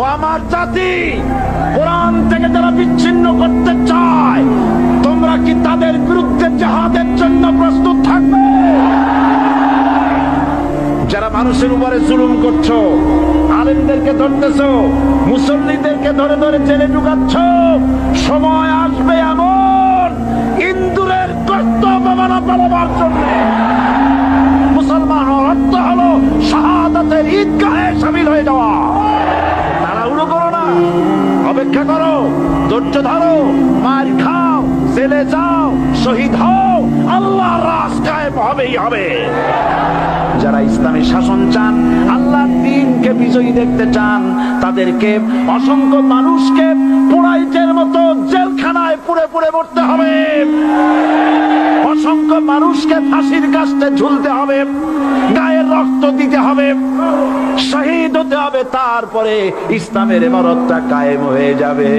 আমার জাতি, কোরআন থেকে যারা বিচ্ছিন্ন করতে চায়, তোমরা কি তাদের বিরুদ্ধে জাহাদের জন্য প্রস্তুত থাকবে? যারা মানুষের উপরে জুলুম করছ, আলেমদেরকে ধরতেছো, মুসল্লিদেরকে ধরে ধরে জেলে ঢুকাচ্ছ, সময় আসবে এমন ইন্দুরের কর্তব্য মানা পালাবার জন্য। মুসলমান অর্থ হলো শাহাদাতের ঈদগাহে সামিল হয়ে যাওয়া। অপেক্ষা করো। ধৈর্য ধরো। মার খাও। জেলে যাও। শহীদ হও। আল্লাহ কায়েম হবেই হবে। যারা ইসলামী শাসন চান, আল্লাহর দিনকে বিজয়ী দেখতে চান, তাদেরকে অসংখ্য মানুষকে পোড়াইটের মতো জেলখানায় পুড়ে পুড়ে মরতে হবে। অসংখ্য মানুষকে ফাঁসির কাছে ঝুলতে হবে। গায়ের রক্ত দিতে হবে শহীদ হতে হবে তারপরে ইসলামের এমারতটা কায়েম হয়ে যাবে।